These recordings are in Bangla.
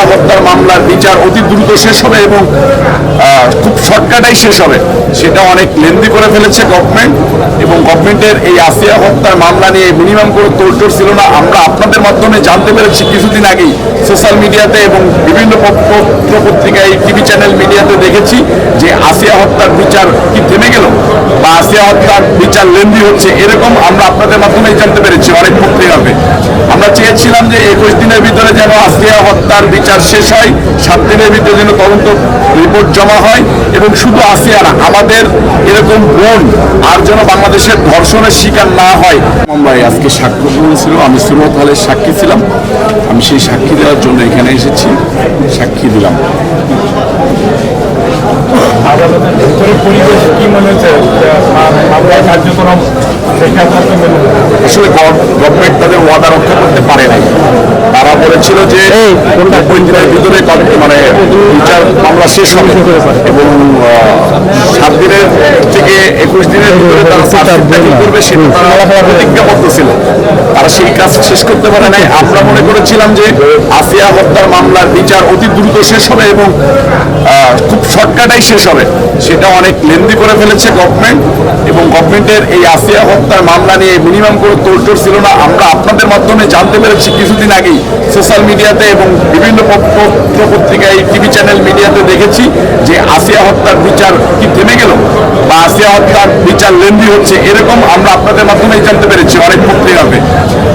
আসিয়া হত্যার মামলার বিচার অতি দ্রুত শেষ হবে এবং খুব শর্টকাটাই শেষ হবে। সেটা অনেক লেন্দি করে ফেলেছে গভর্নমেন্ট এবং গভর্নমেন্টের এই আসিয়া হত্যার মামলা নিয়ে মিনিমাম করে তোড়জোড় ছিল না। আমরা আপনাদের মাধ্যমে জানতে পেরেছি কিছুদিন আগেই সোশ্যাল মিডিয়াতে এবং বিভিন্ন পত্র পত্রিকায় টিভি চ্যানেল মিডিয়াতে দেখেছি যে আসিয়া হত্যার বিচার কি থেমে গেল। বা আসিয়া হত্যার বিচার লেন্দি হচ্ছে, এরকম আমরা আপনাদের মাধ্যমেই জানতে পেরেছি, অনেক পত্রিকাতে আমরা চেয়েছিলাম যে একুশ দিনের ভিতরে যেন আসিয়া হত্যার বিচার শেষ হয়, সাত দিনের ভিতরে যেন তদন্ত রিপোর্ট জমা হয়, এবং শুধু আসিয়া না, আমাদের এরকম বোন আর যেন বাংলাদেশের ধর্ষণের শিকার না হয়। মুম্বাই আজকে সাক্ষ্য ছিল আমি সুরত হলের সাক্ষী ছিলাম। আমি সেই সাক্ষী দেওয়ার জন্য এখানে এসেছি, সাক্ষী দিলাম। আদালতের ভিতরে পরিবেশ কি মনে হচ্ছে? আমরা কার্যক্রম সেখানে আসলে গভর্নমেন্ট তাদের ওয়াদা রক্ষা করতে পারে নাই। তারা বলেছিল যে নব্বই দিনের ভিতরে মানে বিচার মামলা শেষ হবে। এবং সাত দিনের থেকে একুশ দিনের ভিতরে তারা করবে সেটা তারা প্রতিজ্ঞাবদ্ধ ছিল। তারা সেই কাজ শেষ করতে পারে নাই। আমরা মনে করেছিলাম যে আসিয়া হত্যার মামলার বিচার অতি দ্রুত শেষ হবে এবং আহ, খুব শর্টকাটাই শেষ হবে। সেটা অনেক লেন্দি করে ফেলেছে গভর্নমেন্ট এবং গভর্নমেন্টের এই আসিয়া হত্যার মামলা নিয়ে মিনিমাম করে তোড়জোড় ছিল না। আমরা আপনাদের মাধ্যমে জানতে পেরেছি কিছুদিন আগেই সোশ্যাল মিডিয়াতে এবং বিভিন্ন পত্রিকায় টিভি চ্যানেল মিডিয়াতে দেখেছি যে আসিয়া হত্যার বিচার কি থেমে গেল? বা আসিয়া হত্যার বিচার লেন্দি হচ্ছে এরকম আমরা আপনাদের মাধ্যমেই জানতে পেরেছি অনেক পত্রিকাতে।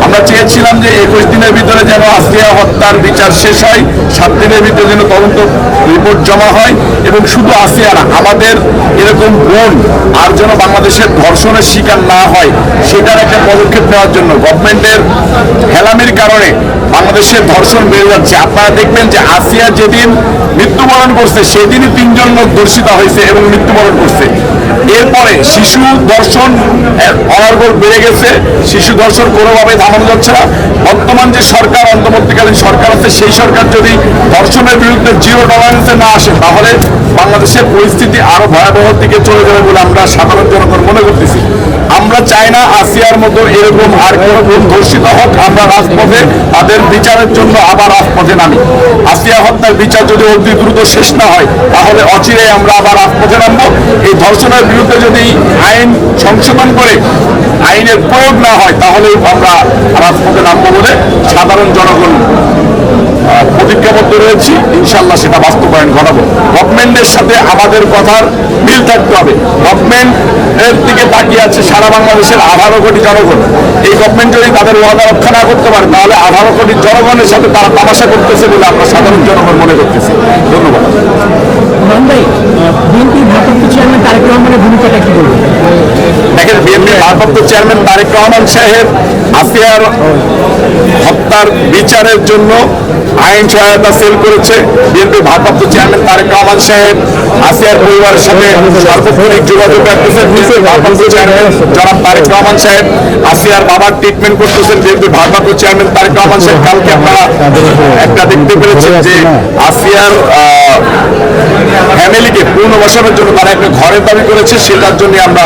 আমরা চেয়েছিলাম যে একুশ দিনের ভিতরে যেন আসিয়া হত্যার বিচার শেষ হয়, সাত দিনের ভিতরে যেন তদন্ত রিপোর্ট জমা হয় এবং শুধু আসিয়া না, আমাদের এরকম বোন আর যেন বাংলাদেশের ধর্ষণের শিকার না হয়, সেটার একটা পদক্ষেপ নেওয়ার জন্য গভর্নমেন্টের হেলামির কারণে বাংলাদেশের ধর্ষণ বেড়ে যাচ্ছে। আপনারা দেখবেন যে আসিয়া যেদিন মৃত্যুবরণ করছে, সেদিনই তিনজন লোক ধর্ষিতা হয়েছে এবং মৃত্যুবরণ করছে। এরপরে শিশু দর্শন অনার্গল অনর্গল বেড়ে গেছে। শিশু দর্শন কোনোভাবে থামানো যাচ্ছে না। বর্তমান যে সরকার, অন্তর্বর্তীকালীন সরকার আছে, সেই সরকার যদি দর্শনের বিরুদ্ধে জিরো টলারেন্সে না আসে, তাহলে বাংলাদেশের পরিস্থিতি আরও ভয়াবহ দিকে চলে যাবে বলে আমরা সাধারণ জনগণ মনে করতেছি। আমরা চাই না আসিয়ার মতো এরকম আর কোনো ধর্ষিত হোক, আমরা রাজপথে তাদের বিচারের জন্য আবার রাজপথে নামি। আসিয়া হত্যার বিচার যদি অতি দ্রুত শেষ না হয়, তাহলে অচিরে আমরা আবার রাজপথে নামবো। এই ধর্ষণের বিরুদ্ধে যদি আইন সংশোধন করে, আইনের প্রয়োগ না হয় তাহলে আমরা রাজপথে নামবো বলে সাধারণ জনগণ প্রতিজ্ঞাবদ্ধ রয়েছি ইনশাল্লাহ সেটা বাস্তবায়ন ঘটাবো। গভর্নমেন্টের সাথে আমাদের কথার মিল থাকতে হবে। গভর্নমেন্ট এর দিকে তাকিয়ে আছে সারা বাংলাদেশের আঠারো কোটি জনগণ। এই গভর্নমেন্ট যদি তাদের ওয়াদা রক্ষা না করতে পারে, তাহলে আঠারো কোটি জনগণের সাথে তারা তামাশা করতেছে বলে আমরা সাধারণ জনগণ মনে করতেছি। ধন্যবাদ। বিএনপির ভারপ্রাপ্ত চেয়ারম্যান তারেক রহমানের ভূমিকাটা কি বলবেন? বিএনপি ভারপ্রাপ্ত চেয়ারম্যান তারেক রহমান সাহেব আসিয়ার হত্যার বিচারের জন্য আইন সহায়তা সেল করেছে। বিএনপি ভারপ্রাপ্ত চেয়ারম্যান তারেক রহমান সাহেব আসিয়ার পরিবারের সাথে সার্বক্ষণিক যোগাযোগ রাখতেছেন। বিএনপি ভারপ্রাপ্ত চেয়ারম্যান জনাব তারেক রহমান সাহেব আসিয়ার বাবার ট্রিটমেন্ট করতেছেন। বিএনপি ভারপ্রাপ্ত চেয়ারম্যান তারেক রহমান সাহেব, কালকে আপনারা একটা দেখতে পেরেছেন যে আসিয়ার ফ্যামিলিকে পুনর্বাসনের জন্য তারা একটা ঘরের দাবি করেছে, সেটার জন্য আমরা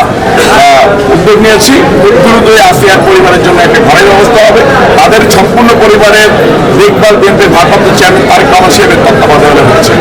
উদ্যোগ নিয়েছি। খুব দ্রুতই আসিয়ার পরিবারের জন্য একটা ঘরের ব্যবস্থা হবে। তাদের সম্পূর্ণ পরিবারের দেখভাল কেন্দ্রে ভারপ্রাপ্ত চেয়ারম্যান তারেক রহমান সাহেবের তত্ত্বাবধানে হচ্ছে।